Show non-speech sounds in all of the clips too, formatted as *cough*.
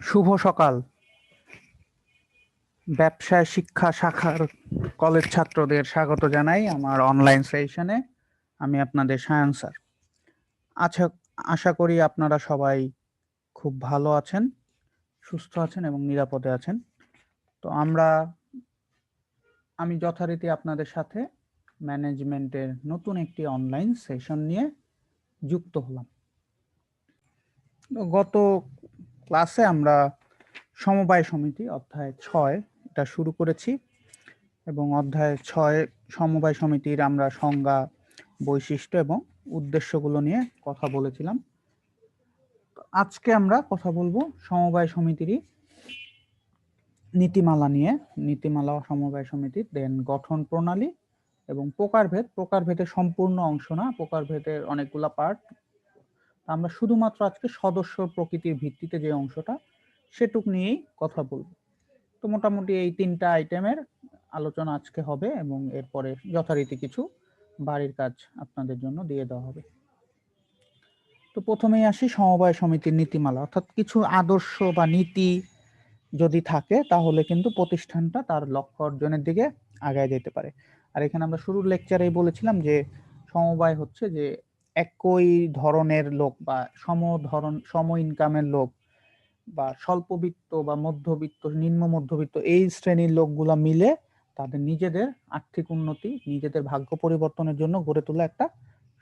শুভ সকাল। ব্যবসায় শিক্ষা শাখার কলেজ ছাত্রদের স্বাগত জানাই আমার অনলাইন সেশনে আমি আপনাদের সায়ন স্যার। আচ্ছা আশা করি আপনারা সবাই খুব ভালো আছেন, সুস্থ আছেন এবং নিরাপদে আছেন। তো আমরা, আমি যথারীতি আপনাদের সাথে ম্যানেজমেন্টের নতুন একটি অনলাইন সেশন নিয়ে যুক্ত হলাম। গত ক্লাসে আমরা সমবায় সমিতি অধ্যায় ছয় এটা শুরু করেছি এবং অধ্যায় ছয় সমবায় সমিতির আমরা সংজ্ঞা, বৈশিষ্ট্য এবং উদ্দেশ্যগুলো নিয়ে কথা বলেছিলাম। আজকে আমরা কথা বলব সমবায় সমিতিরই নীতিমালা নিয়ে। নীতিমালা সমবায় সমিতির দেন গঠন প্রণালী এবং প্রকারভেদ। প্রকারভেদের সম্পূর্ণ অংশ না, প্রকারভেদের অনেকগুলা পার্ট আমরা শুধুমাত্র আজকে সদস্য প্রকৃতির ভিত্তিতে যে অংশটা, সেটুক নিয়েই কথা বলব। তো মোটামুটি এই তিনটা আইটেমের আলোচনা আজকে হবে এবং এরপরে যথারীতি কিছু বাড়ির কাজ আপনাদের জন্য দিয়ে দেওয়া হবে। তো প্রথমেই আসি সমবায় সমিতির নীতিমালা। অর্থাৎ কিছু আদর্শ বা নীতি যদি থাকে, তাহলে কিন্তু প্রতিষ্ঠানটা তার লক্ষ্য অর্জনের দিকে আগায় যেতে পারে। আর এখানে আমরা শুরুর লেকচারেই বলেছিলাম যে সমবায় হচ্ছে যে একই ধরনের লোক বা সম ধরন সম ইনকামের লোক বা স্বল্পবিত্ত বা মধ্যবিত্ত, নিম্ন মধ্যবিত্ত এই শ্রেণির লোকগুলা মিলে তাদের নিজেদের আর্থিক উন্নতি, নিজেদের ভাগ্য পরিবর্তনের জন্য গড়ে তোলা একটা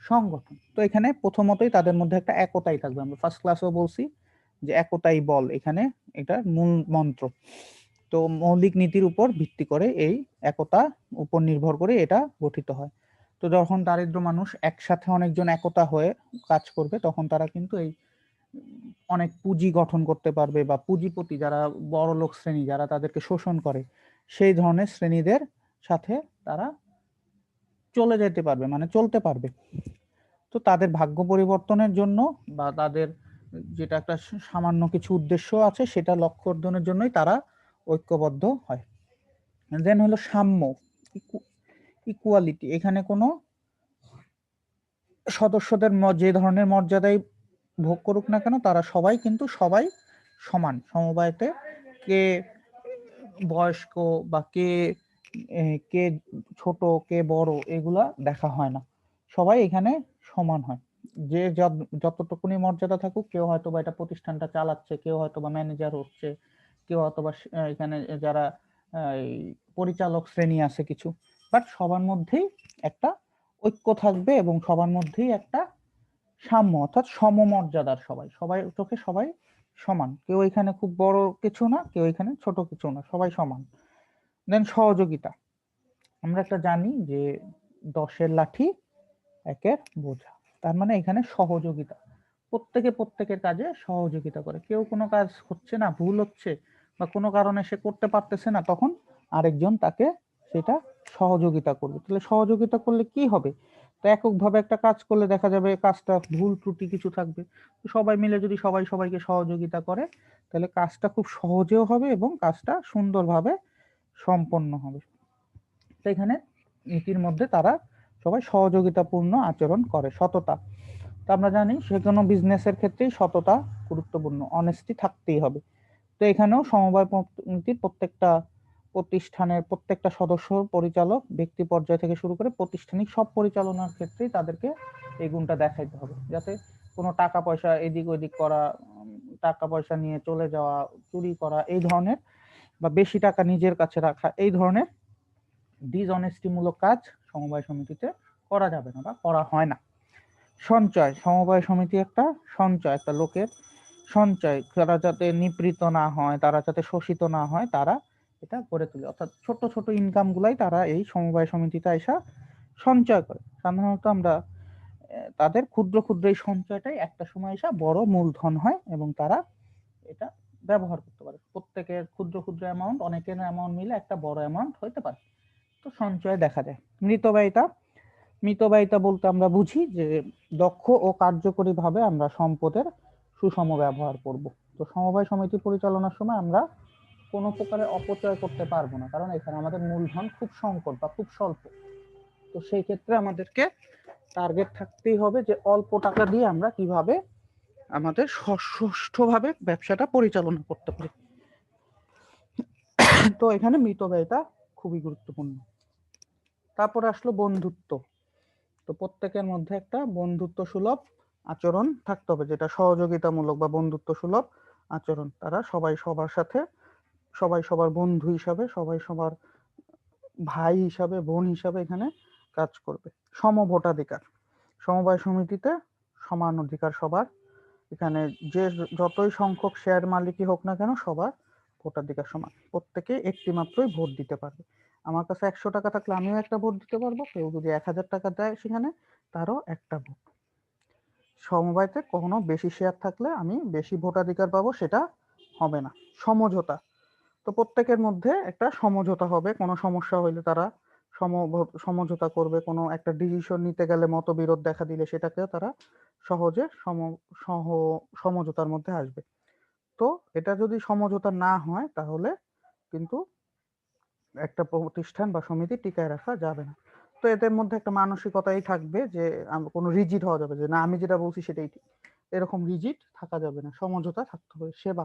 সংগঠন। তো এখানে প্রথমতই তাদের মধ্যে একটা একতাই থাকবে। আমরা ফার্স্ট ক্লাসেও বলছি যে একতাই বল, এখানে এটা মূল মন্ত্র। তো মৌলিক নীতির উপর ভিত্তি করে এই একতা উপর নির্ভর করে এটা গঠিত হয়। তো যখন দারিদ্র মানুষ একসাথে অনেকজন একতা হয়ে কাজ করবে, তখন তারা কিন্তু এই অনেক পুঁজি গঠন করতে পারবে বা পুঁজিপতি যারা বড় লোক শ্রেণি যারা তাদেরকে শোষণ করে, সেই ধরনের শ্রেণীদের সাথে তারা চলে যেতে পারবে মানে চলতে পারবে। তো তাদের ভাগ্য পরিবর্তনের জন্য বা তাদের যেটা একটা সামান্য কিছু উদ্দেশ্য আছে, সেটা লক্ষ্য অর্জনের জন্যই তারা ঐক্যবদ্ধ হয়। দেন হলো সাম্য। ইকুয়ালিটি এখানে কোনো সদস্যদের যে ধরনের মর্যাদায় ভোগ করুক না কেন, তারা সবাই কিন্তু সবাই সমান। সমবায়তে কে বয়স্ক বা কে কে ছোট, কে বড়, এগুলা দেখা হয় না। সবাই এখানে সমান হয়। যে যতটুকুনি মর্যাদা থাকুক, কেউ হয়তো বা এটা প্রতিষ্ঠানটা চালাচ্ছে, কেউ হয়তো বা ম্যানেজার হচ্ছে, কেউ হয়তো বা এখানে যারা পরিচালক শ্রেণি আছে কিছু বাট সবার মধ্যেই একটা ঐক্য থাকবে এবং সবার মধ্যেই একটা সাম্য, অর্থাৎ সমমর্যাদার সবাই সবাই চোখে সবাই সমান। কেউ এখানে খুব বড় কিছু না, কেউ এখানে ছোট কিছু না, সবাই সমান। দেন সহযোগিতা। আমরা একটা জানি যে দশের লাঠি, একের বোঝা। তার মানে এখানে সহযোগিতা। প্রত্যেকে প্রত্যেকের কাজে সহযোগিতা করে। কেউ কোনো কাজ হচ্ছে না, ভুল হচ্ছে, বা কোনো কারণে সে করতে পারতেছে না, তখন আরেকজন তাকে সেটা সহযোগিতা করবে। তাহলে সহযোগিতা করলে কি হবে? তো এককভাবে একটা কাজ করলে দেখা যাবে কাজটা ভুল ত্রুটি কিছু থাকবে। তো সবাই মিলে যদি সবাই সবাইকে সহযোগিতা করে, তাহলে কাজটা খুব সহজেও হবে এবং কাজটা সুন্দরভাবে সম্পন্ন হবে। তো এখানে নীতির মধ্যে তারা সবাই সহযোগিতাপূর্ণ আচরণ করে, সততা। তো আমরা জানি সে কোনো বিজনেসের ক্ষেত্রেই সততা গুরুত্বপূর্ণ অনেস্টি থাকতেই হবে। তো এখানেও সমবায় নীতির প্রত্যেকটা প্রতিষ্ঠানের প্রত্যেকটা সদস্য, পরিচালক, ব্যক্তি পর্যায় থেকে শুরু করে প্রতিষ্ঠানিক সব পরিচালনার ক্ষেত্রেই তাদেরকে এই গুণটা দেখাইতে হবে। যাতে কোনো টাকা পয়সা এদিক ওদিক করা টাকা পয়সা নিয়ে চলে যাওয়া, চুরি করা, এই ধরনের বা বেশি টাকা নিজের কাছে রাখা, এই ধরনের ডিসঅনেস্টিমূলক কাজ সমবায় সমিতিতে করা যাবে না বা করা হয় না। সঞ্চয়, সমবায় সমিতি একটা সঞ্চয়, একটা লোকের সঞ্চয়। তারা যাতে নিপৃত না হয়, তারা যাতে শোষিত না হয়, তারা এটা গড়ে তোলে। অর্থাৎ ছোট ছোট ইনকাম গুলাই তারা এই সমবায় সমিতিতে এসা সঞ্চয় করে। সাধারণত আমরা তাদের ক্ষুদ্র ক্ষুদ্র এই সঞ্চয়টাই একটা সময় এসে বড় মূলধন হয় এবং তারা এটা ব্যবহার করতে পারে। প্রত্যেকের ক্ষুদ্র ক্ষুদ্র অ্যামাউন্ট অনেকের অ্যামাউন্ট মিলে একটা বড় অ্যামাউন্ট হইতে পারে। তো সঞ্চয় দেখা যায়। মৃতব্যয়িতা মৃতব্যয়িতা বলতে আমরা বুঝি যে দক্ষ ও কার্যকরীভাবে আমরা সম্পদের সুষম ব্যবহার করব। তো সমবায় সমিতি পরিচালনার সময় আমরা কোনো প্রকারের অপচয় করতে পারব না। কারণ এখানে আমাদের মূলধন খুব সংকট বা খুব স্বল্প। তো সেই ক্ষেত্রে আমাদেরকে টার্গেট থাকতেই হবে যে অল্প টাকা দিয়ে আমরা কীভাবে আমাদের সুষ্ঠুভাবে ব্যবসাটা পরিচালনা করতে পারি। তো এখানে মৃত ব্যয়টা খুবই গুরুত্বপূর্ণ। তারপরে আসলো বন্ধুত্ব। তো প্রত্যেকের মধ্যে একটা বন্ধুত্ব সুলভ আচরণ থাকতে হবে, যেটা সহযোগিতামূলক বা বন্ধুত্ব সুলভ আচরণ। তারা সবাই সবার সাথে সবাই সবার বন্ধু হিসাবে, সবাই সবার ভাই হিসাবে, বোন হিসাবে এখানে কাজ করবে। সম ভোটাধিকার সমবায় সমিতিতে সমান অধিকার সবার। এখানে যে যতই সংখ্যক শেয়ার মালিকই হোক না কেন সবার ভোটাধিকার সমান। প্রত্যেকে একটি মাত্রই ভোট দিতে পারবে। আমার কাছে একশো টাকা থাকলে আমিও একটা ভোট দিতে পারব। কেউ যদি এক হাজার টাকা দেয় সেখানে তারও একটা ভোট। সমবায়তে কখনো বেশি শেয়ার থাকলে আমি বেশি ভোটাধিকার পাবো সেটা হবে না। সমঝোতা। তো প্রত্যেকের মধ্যে একটা সমঝোতা হবে। কোনো সমস্যা হইলে তারা সম সমঝোতা করবে। কোনো একটা ডিসিশন নিতে গেলে মতবিরোধ দেখা দিলে সেটাকে তারা সহজে সম, সহ, সমঝোতার মধ্যে আসবে। তো এটা যদি সমঝোতা না হয় তাহলে কিন্তু একটা প্রতিষ্ঠান বা সমিতি টিকায় রাখা যাবে না। তো এদের মধ্যে একটা মানসিকতাই থাকবে যে কোনো রিজিট হওয়া যাবে যে, না, আমি যেটা বলছি সেটাই ঠিক। এরকম রিজিট থাকা যাবে না। সমঝোতা থাকতে হবে, সেবা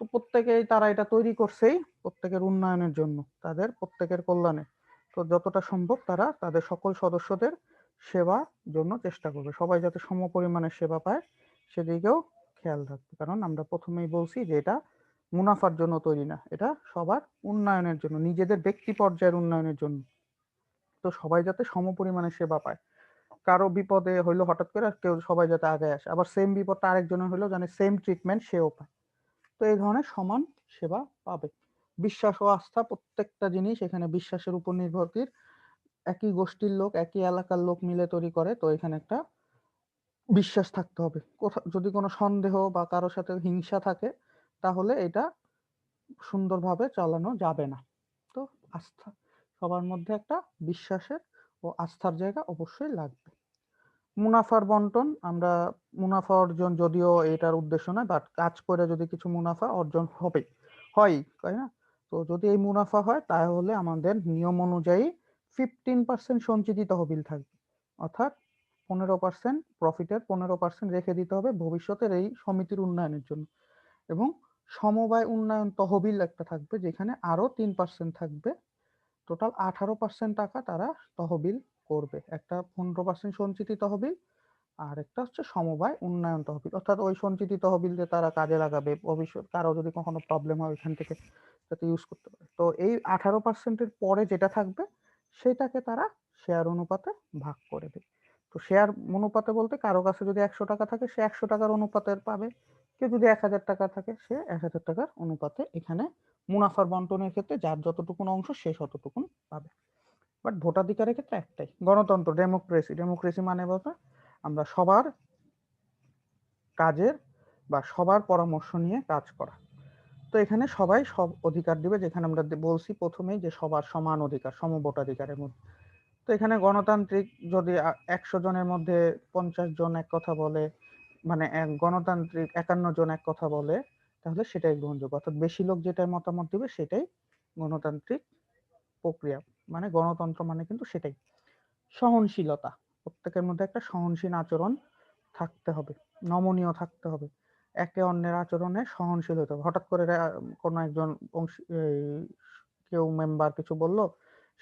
তো প্রত্যেকেই তারা এটা তৈরি করছেই প্রত্যেকের উন্নয়নের জন্য, তাদের প্রত্যেকের কল্যাণে। তো যতটা সম্ভব তারা তাদের সকল সদস্যদের সেবার জন্য চেষ্টা করবে। সবাই যাতে সম পরিমাণে সেবা পায় সেদিকেও খেয়াল রাখবে। কারণ আমরা প্রথমেই বলছি যে এটা মুনাফার জন্য তৈরি না, এটা সবার উন্নয়নের জন্য, নিজেদের ব্যক্তি পর্যায়ের উন্নয়নের জন্য। তো সবাই যাতে সম পরিমাণে সেবা পায়। কারও বিপদে হইল হঠাৎ করে কেউ সবাই যাতে আগে আসে। আবার সেম বিপদটা আরেকজনের হইল, জানে সেম ট্রিটমেন্ট সেও পায়। তো এই ধরনের সমান সেবা পাবে। বিশ্বাস ও আস্থা প্রত্যেকটা জিনিস এখানে বিশ্বাসের উপর নির্ভরশীল একই গোষ্ঠীর লোক, একই এলাকার লোক মিলে তৈরি করে, তো এখানে একটা বিশ্বাস থাকতে হবে। যদি কোনো সন্দেহ বা কারোর সাথে হিংসা থাকে, তাহলে এটা সুন্দরভাবে চালানো যাবে না। তো আস্থা, সবার মধ্যে একটা বিশ্বাসের ও আস্থার জায়গা অবশ্যই লাগবে। মুনাফার বন্টন, আমরা মুনাফা অর্জন যদিও এটার উদ্দেশ্য নয় বাট কাজ করে যদি কিছু মুনাফা অর্জন হবে, হয়, তাই না? তো যদি এই মুনাফা হয়, তাহলে আমাদের নিয়ম অনুযায়ী ফিফটিন পার্সেন্ট সঞ্চিত তহবিল থাকবে। অর্থাৎ পনেরো পার্সেন্ট প্রফিটের পনেরো পার্সেন্ট রেখে দিতে হবে ভবিষ্যতের এই সমিতির উন্নয়নের জন্য। এবং সমবায় উন্নয়ন তহবিল একটা থাকবে, যেখানে আরও তিন পার্সেন্ট থাকবে। টোটাল আঠারো পার্সেন্ট টাকা তারা তহবিল করবে। একটা পনেরো পার্সেন্ট সঞ্চিত তহবিল আর একটা হচ্ছে সমবায় উন্নয়ন তহবিল। অর্থাৎ ওই সঞ্চিত তহবিল যে তারা কাজে লাগাবে, ভবিষ্যৎ কারও যদি কখনো প্রবলেম হয় ওইখান থেকে যাতে ইউজ করতে পারে। তো এই আঠারো পার্সেন্টের পরে যেটা থাকবে, সেটাকে তারা শেয়ার অনুপাতে ভাগ করে দেবে। তো শেয়ার অনুপাতে বলতে কারও কাছে যদি একশো টাকা থাকে, সে একশো টাকার অনুপাতের পাবে। কেউ যদি এক হাজার টাকা থাকে, সে এক হাজার টাকার অনুপাতে এখানে মুনাফার বন্টনের ক্ষেত্রে যার যতটুকুন অংশ, সে ততটুকুন পাবে। বাট ভোটাধিকারের ক্ষেত্রে একটাই, গণতন্ত্র ডেমোক্রেসি ডেমোক্রেসি মানে বলতে আমরা সবার কাজের বা সবার পরামর্শ নিয়ে কাজ করা। তো এখানে সবাই সব অধিকার দিবে, যেখানে আমরা বলছি প্রথমেই যে সবার সমান অধিকার সম ভোটাধিকারের মধ্যে। তো এখানে গণতান্ত্রিক যদি একশো জনের মধ্যে পঞ্চাশ জন এক কথা বলে মানে এক গণতান্ত্রিক একান্ন জন এক কথা বলে, তাহলে সেটাই গ্রহণযোগ্য। অর্থাৎ বেশি লোক যেটাই মতামত দিবে, সেটাই গণতান্ত্রিক প্রক্রিয়া। মানে গণতন্ত্র মানে কিন্তু সেটাই। সহনশীলতা, প্রত্যেকের মধ্যে একটা সহনশীল আচরণ থাকতে হবে, নমনীয় থাকতে হবে। একে অন্যের আচরণে সহনশীল হতে হবে। হঠাৎ করে কোনো একজন কেউ মেম্বার কিছু বলল,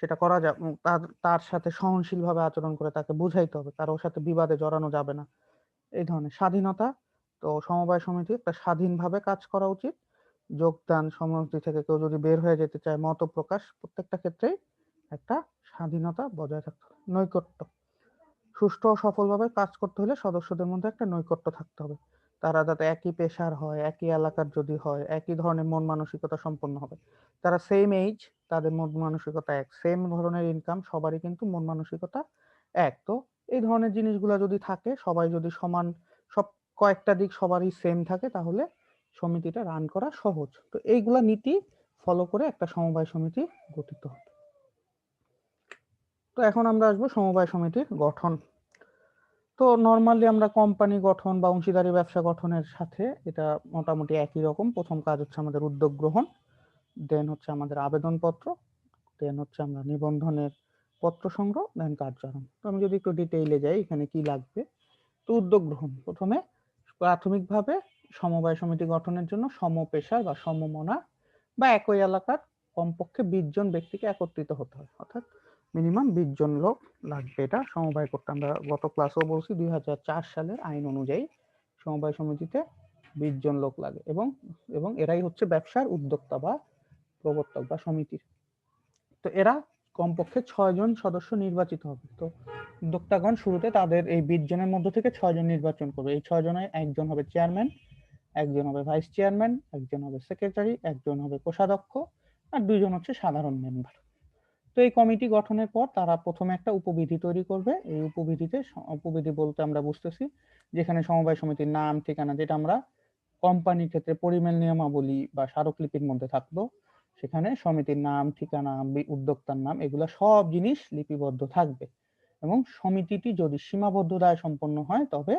সেটা করা যাবে তার তার সাথে সহনশীলভাবে আচরণ করে তাকে বুঝাইতে হবে। কারোর সাথে বিবাদে জড়ানো যাবে না। এই ধরনের স্বাধীনতা, তো সমবায় সমিতি একটা স্বাধীনভাবে কাজ করা উচিত। যোগদান সমিতি থেকে কেউ যদি বের হয়ে যেতে চায় মত প্রকাশ প্রত্যেকটা ক্ষেত্রেই একটা স্বাধীনতা বজায় থাকতে হবে, নৈকট্য। সুষ্ঠু ও সফলভাবে কাজ করতে হলে সদস্যদের মধ্যে একটা নৈকট্য থাকতে হবে। তারা যাতে একই পেশার হয়, একই এলাকার যদি হয়, একই ধরনের মন মানসিকতা সম্পন্ন হবে। তারা সেম এইজ তাদের মন মানসিকতা এক। সেম ধরনের ইনকাম সবারই কিন্তু মন মানসিকতা এক। তো এই ধরনের জিনিসগুলো যদি থাকে, সবাই যদি সমান, সব কয়েকটা দিক সবারই সেম থাকে, তাহলে সমিতিটা রান করা সহজ। তো এইগুলা নীতি ফলো করে একটা সমবায় সমিতি গঠিত হবে। তো এখন আমরা আসব সমবায় সমিতির গঠন। তো নর্মালি আমরা কোম্পানি গঠন বা অংশীদারি ব্যবসা গঠনের সাথে এটা মোটামুটি একই রকম। প্রথম কাজ হচ্ছে আমাদের উদ্যোগ গ্রহণ দেন হচ্ছে আমাদের আবেদনপত্র দেন হচ্ছে আমরা নিবন্ধনের পত্র সংগ্রহ দেন কার্যারম্ভ তো আমি যদি একটু ডিটেইলে যাই, এখানে কি লাগবে? তো উদ্যোগ গ্রহণ। প্রথমে প্রাথমিকভাবে সমবায় সমিতি গঠনের জন্য সমপেশার বা সমমনা বা একই এলাকার কমপক্ষে বিশ জন ব্যক্তিকে একত্রিত হতে হয়, অর্থাৎ মিনিমাম বিশ জন লোক লাগবে। এটা সমবায় করতে আমরা গত ক্লাসেও বলছি, দুই সালের আইন অনুযায়ী সমবায় সমিতিতে বিশ জন লোক লাগে এবং এবং এরাই হচ্ছে ব্যবসার উদ্যোক্তা বা প্রবর্তক বা সমিতির। তো এরা কমপক্ষে ছয় জন সদস্য নির্বাচিত হবে। তো উদ্যোক্তাগণ শুরুতে তাদের এই বিশ জনের মধ্যে থেকে ছয় জন নির্বাচন করবে। এই ছয় জনের একজন হবে চেয়ারম্যান, একজন হবে ভাইস চেয়ারম্যান, একজন হবে সেক্রেটারি, একজন হবে কোষাধ্যক্ষ আর দুইজন হচ্ছে সাধারণ মেম্বার। তো এই কমিটি গঠনের পর তারা প্রথমে একটা উপবিধি তৈরি করবে। এই উপবিধিতে উপবিধি বলতে আমরা বুঝতেছি যেখানে সমবায় সমিতির নাম, ঠিকানা যেটা আমরা কোম্পানির ক্ষেত্রে পরিমেল নিয়মাবলী বা স্মারকলিপির মধ্যে থাকল সেখানে সমিতির নাম, ঠিকানা উদ্যোক্তার নাম এগুলো সব জিনিস লিপিবদ্ধ থাকবে এবং সমিতিটি যদি সীমাবদ্ধতায় সম্পন্ন হয় তবে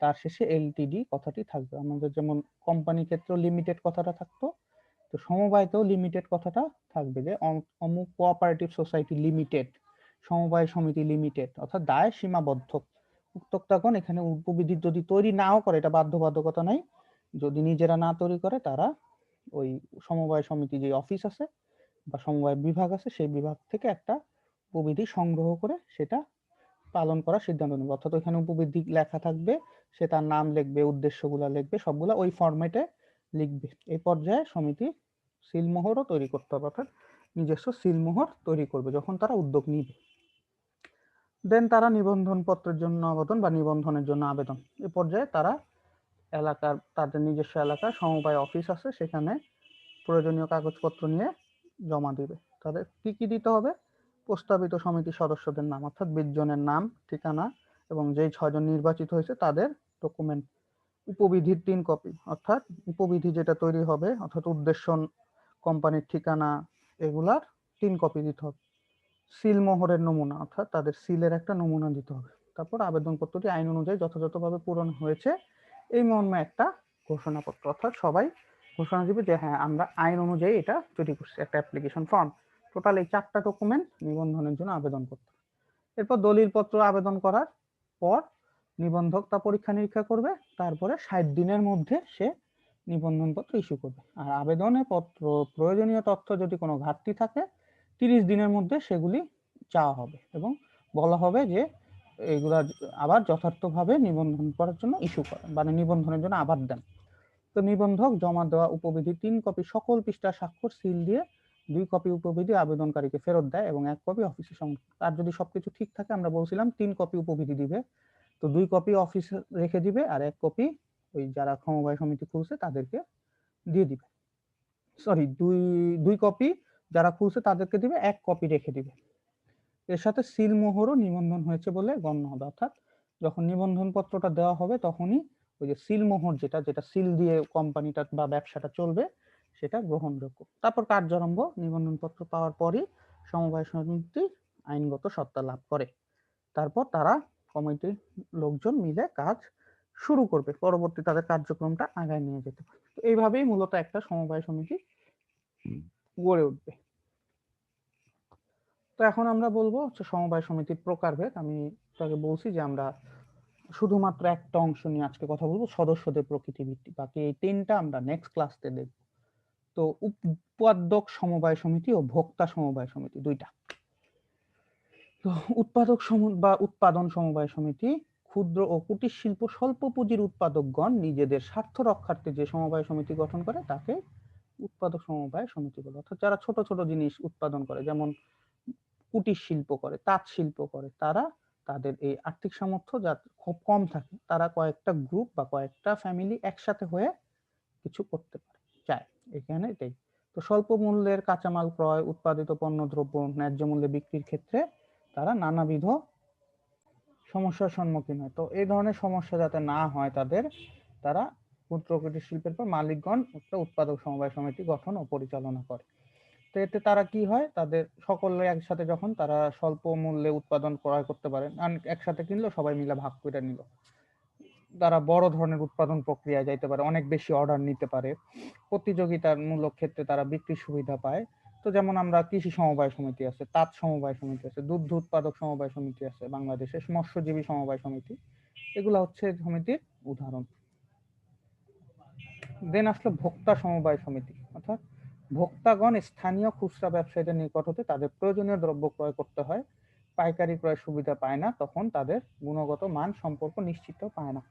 তার শেষে এলটিডি কথাটি থাকবে। আমাদের যেমন কোম্পানি ক্ষেত্রে লিমিটেড কথাটা থাকতো তো সমবায়তেও লিমিটেড কথাটা থাকবে যে অমুক কোঅপারেটিভ সোসাইটি লিমিটেড সমবায় সমিতি লিমিটেড অর্থাৎ দায় সীমাবদ্ধ। উদ্যোক্তাগণ এখানে উপবিধি যদি তৈরি নাও করে, এটা বাধ্যবাধকতা নাই। যদি নিজেরা না তৈরি করে, তারা ওই সমবায় সমিতি যে অফিস আছে বা সমবায় বিভাগ আছে, সেই বিভাগ থেকে একটা উপবিধি সংগ্রহ করে সেটা পালন করার সিদ্ধান্ত নেবে। অর্থাৎ ওইখানে উপবিধি লেখা থাকবে, সে তার নাম লিখবে, উদ্দেশ্যগুলো লিখবে, সবগুলা ওই ফরম্যাটে লিখবে। এই পর্যায়ে সমিতি সিলমোহরও তৈরি করতে হবে, অর্থাৎ নিজস্ব সিলমোহর তৈরি করবে যখন তারা উদ্যোগ নিবে। দেন তারা নিবন্ধন পত্রের জন্য আবেদন বা নিবন্ধনের জন্য আবেদন। এ পর্যায়ে তারা এলাকার, তাদের নিজস্ব এলাকার সমবায় অফিস আছে, সেখানে প্রয়োজনীয় কাগজপত্র নিয়ে জমা দিবে। তাদের কি কি দিতে হবে? প্রস্তাবিত সমিতির সদস্যদের নাম, অর্থাৎ বিশ জনের নাম, ঠিকানা এবং যেই ছয়জন নির্বাচিত হয়েছে তাদের ডকুমেন্ট উপবিধির তিন কপি অর্থাৎ উপবিধি যেটা তৈরি হবে, অর্থাৎ উদ্দেশ্য কোম্পানির ঠিকানা, এগুলার তিন কপি দিতে হবে। সিল মোহরের নমুনা, অর্থাৎ তাদের সিলের একটা নমুনা দিতে হবে। তারপর আবেদনপত্রটি আইন অনুযায়ী যথাযথভাবে পূরণ হয়েছে। এই মর্মে একটা ঘোষণাপত্র, অর্থাৎ সবাই ঘোষণা দিবে যে হ্যাঁ আমরা আইন অনুযায়ী এটা তৈরি করছি, একটা অ্যাপ্লিকেশন ফর্ম টোটাল এই চারটা ডকুমেন্ট নিবন্ধনের জন্য আবেদন করতে এরপর দলিল পত্র আবেদন করার পর নিবন্ধক তা পরীক্ষা নিরীক্ষা করবে, তারপরে ষাট দিনের মধ্যে সে নিবন্ধন পত্র ইস্যু করবে। আর আবেদনে পত্র, প্রয়োজনীয় তথ্য যদি কোনো ঘাটতি থাকে, তিরিশ দিনের মধ্যে সেগুলি চাওয়া হবে এবং বলা হবে যে এগুলা আবার যথার্থভাবে নিবন্ধন করার জন্য ইস্যু করেন মানে নিবন্ধনের জন্য আবার দেন। তো নিবন্ধক জমা দেওয়া উপবিধি তিন কপি সকল পৃষ্ঠা স্বাক্ষর সিল দিয়ে দুই কপি উপবিধি আবেদনকারীকে ফেরত দেয় এবং এক কপি অফিসে তার যদি সবকিছু ঠিক থাকে, আমরা বলছিলাম তিন কপি উপবিধি দিবে। তো দুই কপি অফিস রেখে দিবে আর এক কপি ওই যারা সমবায় সমিতি খুলছে তাদেরকে দিয়ে দিবে। সরি দুই দুই কপি যারা খুলছে তাদেরকে দিবে, এক কপি রেখে দিবে। এর সাথে সিল মোহরও নিবন্ধন হয়েছে বলে গণ্য হবে। অর্থাৎ যখন নিবন্ধন পত্রটা দেওয়া হবে তখনই ওই যে সিল মোহর যেটা যেটা সিল দিয়ে কোম্পানিটা বা ব্যবসাটা চলবে, সেটা গ্রহণযোগ্য। তারপর কার্যারম্ভ, নিবন্ধন পত্র পাওয়ার পরই সমবায় সমিতি আইনগত সত্তা লাভ করে। তারপর তারা কমিটির লোকজন মিলে কাজ শুরু করবে। পরবর্তী তাদের কার্যক্রমটা আগায় নিয়ে যেতে তো এইভাবেই মূলত একটা সমবায় সমিতি গড়ে উঠবে। তো এখন আমরা বলব হচ্ছে সমবায় সমিতির প্রকারভেদ। আমি তাকে বলছি যে আমরা শুধুমাত্র একটা অংশ নিয়ে আজকে কথা বলব, সদস্যদের প্রকৃতি ভিত্তি বাকি এই তিনটা আমরা নেক্সট ক্লাসতে দেখব। তো উৎপাদক সমবায় সমিতি ও ভোক্তা সমবায় সমিতি দুইটা। *laughs* উৎপাদক বা উৎপাদন সমবায় সমিতি, ক্ষুদ্র ও কুটির শিল্প স্বল্প পুঁজির উৎপাদকগণ নিজেদের স্বার্থ রক্ষার্থে যে সমবায় সমিতি গঠন করে, তাকে উৎপাদক সমবায় সমিতি বলে। অর্থাৎ যারা ছোট ছোট জিনিস উৎপাদন করে, যেমন কুটির শিল্প করে, তাঁত শিল্প করে, তারা তাদের এই আর্থিক সামর্থ্য যা খুব কম থাকে, তারা কয়েকটা গ্রুপ বা কয়েকটা ফ্যামিলি একসাথে হয়ে কিছু করতে পারে, চায়। এখানে এটাই। তো স্বল্প মূল্যের কাঁচামাল ক্রয়, উৎপাদিত পণ্য দ্রব্য, ন্যায্য মূল্যে বিক্রির ক্ষেত্রে তারা নানাবিধ সমস্যার সম্মুখীন হয়। তো এই ধরনের সমস্যা যাতে না হয় তাদের, তারা ক্ষুদ্র কুটির শিল্পের পর মালিকগণ একটা উৎপাদক সমবায় সমিতি গঠন ও পরিচালনা করে। তো এতে তারা কি হয়? তাদের সকলে একসাথে যখন তারা স্বল্প মূল্যে উৎপাদন ক্রয় করতে পারে একসাথে কিনলো, সবাই মিলে ভাগ করে নিল। তারা বড় ধরনের উৎপাদন প্রক্রিয়ায় যাইতে পারে, অনেক বেশি অর্ডার নিতে পারে। প্রতিযোগিতার মূলক ক্ষেত্রে তারা বিক্রির সুবিধা পায়। তো যেমন আমরা কৃষি সমবায় সমিতি আছে, তাঁত সমবায় সমিতি আছে দুগ্ধ উৎপাদক সমবায় সমিতি আছে, বাংলাদেশে মৎস্যজীবী সমবায় সমিতি। এগুলো হচ্ছে সমিতির উদাহরণ। দেন আসলো ভোক্তা সমবায় সমিতি, অর্থাৎ ভোক্তাগণ স্থানীয় খুচরা ব্যবসায়ীদের নিকট হতে তাদের প্রয়োজনীয় দ্রব্য ক্রয় করতে হয়, পাইকারি ক্রয় সুবিধা পায় না, তখন তাদের গুণগত মান সম্পর্ক নিশ্চিত পায় না।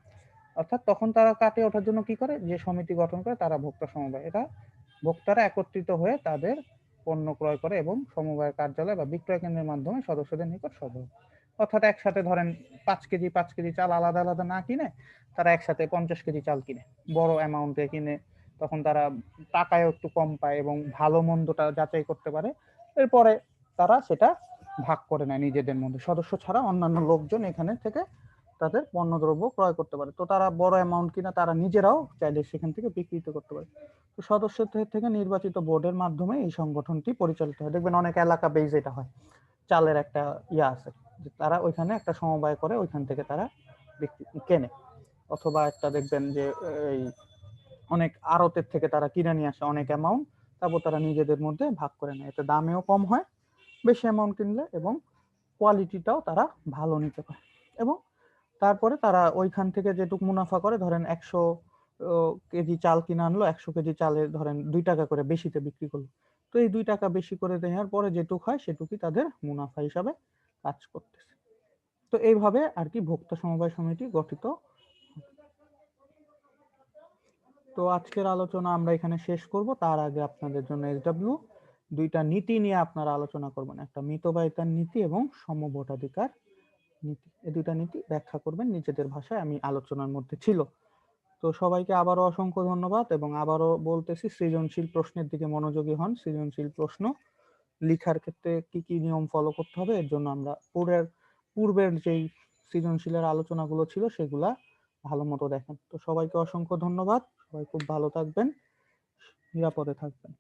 অর্থাৎ তখন তারা কাটে ওঠার জন্য কি করে? যে সমিতি গঠন করে তারা ভোক্তা সমবায় এটা ভোক্তারা একত্রিত হয়ে তাদের পণ্য ক্রয় করে এবং সমবায় কার্যালয় বা বিক্রয় কেন্দ্রের মাধ্যমে সদস্যদের নিকট সরবরাহ অর্থাৎ একসাথে ধরেন পাঁচ কেজি পাঁচ কেজি চাল আলাদা আলাদা না কিনে তারা একসাথে পঞ্চাশ কেজি চাল কিনে। বড় অ্যামাউন্টে কিনে, তখন তারা টাকায় একটু কম পায় এবং ভালো মন্দটা যাচাই করতে পারে। এরপরে তারা সেটা ভাগ করে নেয় নিজেদের মধ্যে। সদস্য ছাড়া অন্যান্য লোকজন এখানে থেকে তাদের পণ্যদ্রব্য ক্রয় করতে পারে। তো তারা বড় অ্যামাউন্ট কিনা তারা নিজেরাও চাইলে সেখান থেকে বিক্রিত করতে পারে। তো সদস্যদের থেকে নির্বাচিত বোর্ডের মাধ্যমে এই সংগঠনটি পরিচালিত হয়। দেখবেন অনেক এলাকা বেজ এটা হয়। চালের একটা ইয়া আছে যে তারা ওইখানে একটা সমবায় করে, ওইখান থেকে তারা কেনে। অথবা একটা দেখবেন যে, এই অনেক আড়তের থেকে তারা কিনে নিয়ে আসে অনেক অ্যামাউন্ট তারপর তারা নিজেদের মধ্যে ভাগ করে নেয়। এতে দামেও কম হয়, বেশি অ্যামাউন্ট কিনলে এবং কোয়ালিটিটাও তারা ভালো নিতে পারে। এবং তারপরে তারা ওইখান থেকে যেটুকু মুনাফা করে, ধরেন একশো কেজি চাল কিনে আনলো, একশো কেজি চালের ধরেন দুই টাকা করে বেশিতে বিক্রি করল। তো এই দুই টাকা বেশি করে দেওয়ার পরে যেটুক হয় সেটুকুই তাদের মুনাফা হিসাবে কাজ করতেছে। তো এইভাবে আর কি ভোক্তা সমবায় সমিতি গঠিত। তো আজকের আলোচনা আমরা এখানে শেষ করব। তার আগে আপনাদের জন্য এসডব্লিউ দুইটা নীতি নিয়ে আপনারা আলোচনা করবেন। একটা মিতবায়িতার নীতি এবং সমভোটাধিকার। নীতি এই দুইটা নীতি ব্যাখ্যা করবেন। নিজেদের ভাষায় আমি আলোচনার মধ্যে ছিল। তো সবাইকে আবারও অসংখ্য ধন্যবাদ এবং আবারও বলতেছি, সৃজনশীল প্রশ্নের দিকে মনোযোগী হন। সৃজনশীল প্রশ্ন লিখার ক্ষেত্রে কি কি নিয়ম ফলো করতে হবে, এর জন্য আমরা পূর্বের পূর্বের যেই সৃজনশীলের আলোচনাগুলো ছিল সেগুলা ভালো মতো দেখেন। তো সবাইকে অসংখ্য ধন্যবাদ। সবাই খুব ভালো থাকবেন, নিরাপদে থাকবেন।